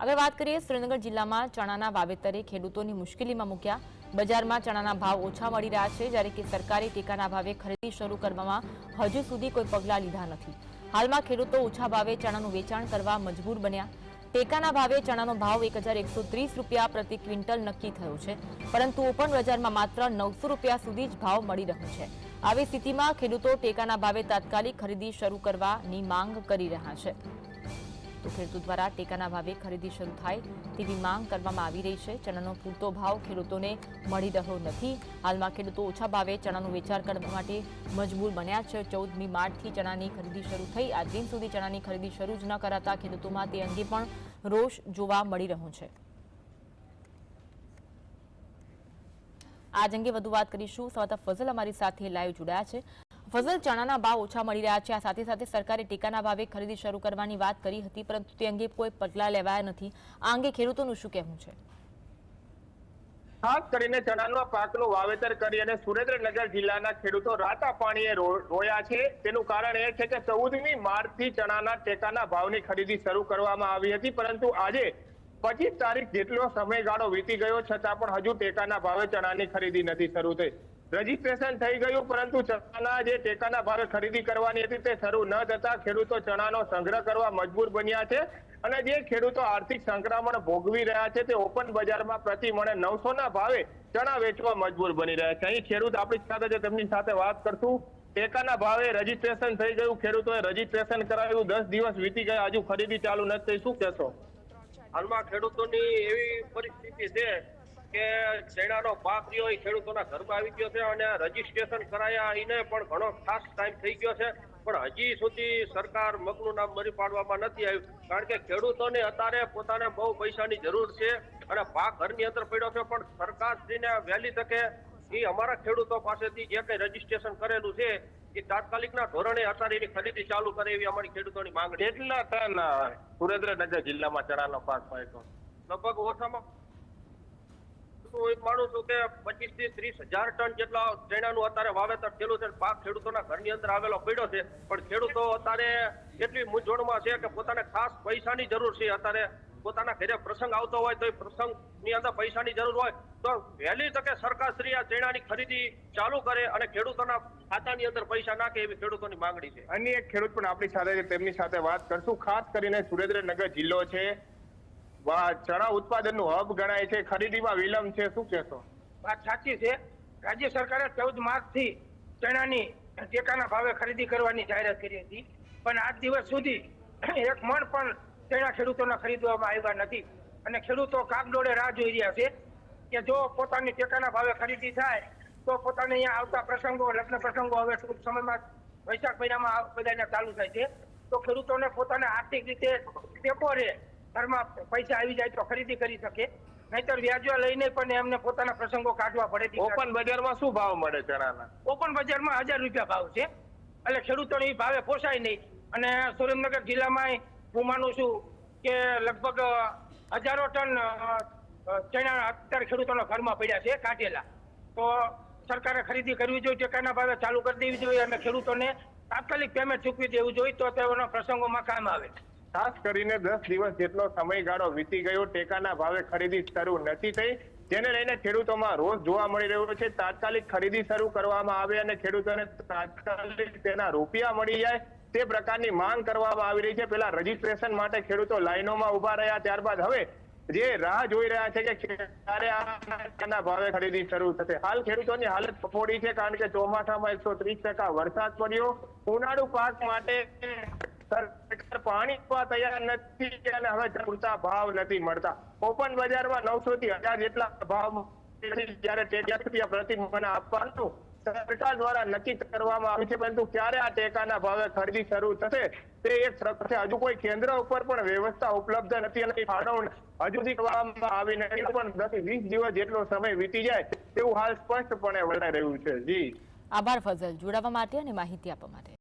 આગળ વાત કરીએ, શ્રીનગર જિલ્લામાં ચણાના વાવેતરે ખેડૂતોની મુશ્કેલીમાં મૂક્યા. બજારમાં ચણાના ભાવ ઓછા મળી રહ્યા છે, જ્યારે કે સરકારે ટેકાના ભાવે ખરીદી શરૂ કરવામાં હજુ સુધી કોઈ પગલાં લીધા નથી. હાલમાં ખેડૂતો ઓછા ભાવે ચણાનું વેચાણ કરવા મજબૂર બન્યા. ટેકાના ભાવે ચણાનો ભાવ એક રૂપિયા પ્રતિ ક્વિન્ટલ નક્કી થયો છે, પરંતુ ઓપન બજારમાં માત્ર નવસો રૂપિયા સુધી જ ભાવ મળી રહ્યો છે. આવી સ્થિતિમાં ખેડૂતો ટેકાના ભાવે તાત્કાલિક ખરીદી શરૂ કરવાની માંગ કરી રહ્યા છે. તો ખેડૂતો દ્વારા ટેકાના ભાવે ખરીદી શરૂ થાય તેવી માંગ કરવામાં આવી રહી છે. ચણાનો પૂરતો ભાવ ખેડૂતોને મળી રહ્યો નથી. હાલમાં ખેડૂતો ઓછા ભાવે ચણાનું વેચાણ કરવા માટે મજબૂર બન્યા છે. ચૌદમી માર્ચથી ચણાની ખરીદી શરૂ થઈ. આ દિન સુધી ચણાની ખરીદી શરૂ જ ન કરાતા ખેડૂતોમાં તે અંગે પણ રોષ જોવા મળી રહ્યો છે. આજ અંગે વધુ વાત કરીશું. સંવાદદાતા ફઝલ અમારી સાથે લાઈવ જોડાયા છે. ફઝલ ચણાના ભાવ ઓછા મળી રહ્યા છે. આ સાથે સાથે સરકારે ટેકાના ભાવે ખરીદી શરૂ કરવાની વાત કરી હતી, પરંતુ તે અંગે કોઈ પગલાં લેવાયા નથી. આ અંગે ખેડૂતોનું શું કહેવું છે? ખાસ કરીને ચણાના પાકનું વાવેતર કરી અને સુરેન્દ્રનગર જિલ્લાના ખેડૂતો રાતા પાણીએ રોયા છે. તેનું કારણ એ છે કે ચૌદમી માર્ચથી ચણાના ટેકાના ભાવની ખરીદી શરૂ કરવામાં આવી હતી, પરંતુ આજે પચીસ તારીખ જેટલો સમયગાળો વીતી ગયો, છતાં પણ હજુ ટેકાના ભાવે ચણાની ખરીદી નથી શરૂ થઈ. રજીસ્ટ્રેશન થઈ ગયું, પરંતુ ચણાના જે ટેકાના ભાવે ખરીદી કરવાની હતી તે શરૂ ન થતા ખેડૂતો ચણાનો સંગ્રહ કરવા મજબૂર બન્યા છે અને જે ખેડૂતો આર્થિક સંક્રમણ ભોગવી રહ્યા છે તે ઓપન બજારમાં પ્રતિ મણે નવસો ના ભાવે ચણા વેચવા મજબૂર બની રહ્યા છે. અહીં ખેડૂત આપણી સાથે છે, તેમની સાથે વાત કરશું. ટેકાના ભાવે રજીસ્ટ્રેશન થઈ ગયું, ખેડૂતોએ રજીસ્ટ્રેશન કરાવ્યું, દસ દિવસ વીતી ગયા, હજુ ખરીદી ચાલુ નથી થઈ. શું કહેશો? હાલમાં ખેડૂતોની એવી પરિસ્થિતિ છે કે શેણાનો પાક રહ્યો એ ખેડૂતોના ઘરમાં આવી ગયો છે અને રજીસ્ટ્રેશન કરાયા એને પણ ઘણો ખાસ ટાઈમ થઈ ગયો છે. પણ હજી સુધી સરકાર મગનું નામ મરી પાડવામાં નથી આવ્યું. કારણ કે ખેડૂતોને અત્યારે પોતાને બહુ પૈસાની જરૂર છે અને પાક ઘરની અંદર પડ્યો છે પણ સરકારશ્રીને વહેલી તકે એ અમારા ખેડૂતો પાસેથી જે કંઈ રજીસ્ટ્રેશન કરેલું છે એ તાત્કાલિકના ધોરણે અત્યારે એની ખરીદી ચાલુ કરે એવી અમારી ખેડૂતોની માંગણી. કેટલા ટન સુરેન્દ્રનગર જિલ્લામાં ચણાનો પાક પાક્યો? લગભગ ઓછામાં હું એક માનું છું કે પચીસથી ત્રીસ હજાર ટન જેટલા ચણાનું અત્યારે વાવેતર થયેલું છે પાક ખેડૂતોના ઘરની અંદર આવેલો પડ્યો છે. પણ ખેડૂતો અત્યારે એટલી મૂંઝવણમાં છે કે પોતાને ખાસ પૈસાની જરૂર છે. અત્યારે પોતાના ઘરે પ્રસંગ આવતો હોય તો એ પ્રસંગની અંદર પૈસાની જરૂર હોય. તો વહેલી તકે સરકારશ્રી આ ચણાની ખરીદી ચાલુ કરે અને ખેડૂતોના ખાતાની અંદર પૈસા નાખે એવી ખેડૂતોની માંગણી છે. અન્ય એક ખેડૂત પણ આપણી સાથે તેમની સાથે વાત કરશું. ખાસ કરીને સુરેન્દ્રનગર જિલ્લો છે. ચણા ઉત્પાદનનું હબ ગણાય છે, ખરીદીમાં વિલંબ છે, શું કહેશો? વાત સાચી છે. રાજ્ય સરકારે ચૌદ માર્ચથી ચણાની ટેકાના ભાવે ખરીદી કરવાની જાહેરાત કરી હતી. પણ આજ દિવસ સુધી એક મણ પણ ચણા ખેડૂતોના ખરીદવામાં આવ્યા નથી. અને ખેડૂતો કાગડોળે રાહ જોઈ રહ્યા છે કે જો પોતાની ટેકાના ભાવે ખરીદી થાય, તો પોતાને અહીંયા આવતા પ્રસંગો, લગ્ન પ્રસંગો હવે ટૂંક સમયમાં વૈશાખ મહિનામાં બધાને ચાલુ થાય છે. તો ખેડૂતોને પોતાને આર્થિક રીતે ટેકો રહે. ઘરમાં પૈસા આવી જાય તો ખરીદી કરી શકે. નહીતર વ્યાજો લઈને પણ એમને પોતાના પ્રસંગો કાઢવા પડે ઓપન બજારમાં શું ભાવ મળે ચણાના? ઓપન બજારમાં હજાર રૂપિયા ભાવ છે. એટલે ખેડૂતોને એ ભાવે પોસાય નહીં. અને સુરેન્દ્રનગર જિલ્લામાં હું માનું છું કે લગભગ હજારો ટન ચણા અત્યારે ખેડૂતોના ઘરમાં પડ્યા છે કાઢેલા. તો સરકારે ખરીદી કરવી જોઈએ ટેકાના ભાવે ચાલુ કરી દેવી જોઈએ અને ખેડૂતોને તાત્કાલિક પેમેન્ટ ચૂકવી દેવું જોઈએ તો તેઓના પ્રસંગોમાં કામ આવે. ખાસ કરીને દસ દિવસ જેટલો સમયગાળો વીતી ગયો, ટેકાના ભાવે ખરીદી શરૂ નથી થઈ. જેને લઈને ખેડૂતોમાં રોષ જોવા મળી રહ્યો છે. તાત્કાલિક ખરીદી શરૂ કરવામાં આવે અને ખેડૂતોને તાત્કાલિક તેના રૂપિયા મળી જાય તે પ્રકારની માંગ કરવામાં આવી રહી છે. પેલા રજીસ્ટ્રેશન માટે ખેડૂતો લાઈનોમાં ઊભા રહ્યા. ત્યારબાદ હવે જે રાહ જોઈ રહ્યા છે કે ક્યારે આ ભાવે ખરીદી શરૂ થશે. હાલ ખેડૂતોની હાલત કફોડી છે, કારણ કે ચોમાસામાં એકસો ત્રીસ ટકા વરસાદ પડ્યો. ઉનાળુ પાક માટે સરકાર પાણી તૈયાર નથી અને હવે પૂરતા ભાવ નથી મળતા. ઓપન બજારમાં નવસો થી હજાર જેટલા ભાવ જયારે ટેકા પ્રતિ મણ આપવાનું સરકાર દ્વારા નક્કી કરવામાં આવ્યું છે, પરંતુ ક્યારે આ ટેકાના ભાવે ખરીદી શરૂ થશે તે એક છે. હજુ કોઈ કેન્દ્ર ઉપર પણ વ્યવસ્થા ઉપલબ્ધ નથી અને ફાળવણ હજુ સુધી કરવામાં આવી નથી. પણ દસ વીસ દિવસ જેટલો સમય વીતી જાય તેવું હાલ સ્પષ્ટપણે વર્તાઈ રહ્યું છે. જી. આભાર ફઝલ. જોડાવા માટે અને માહિતી આપવા માટે.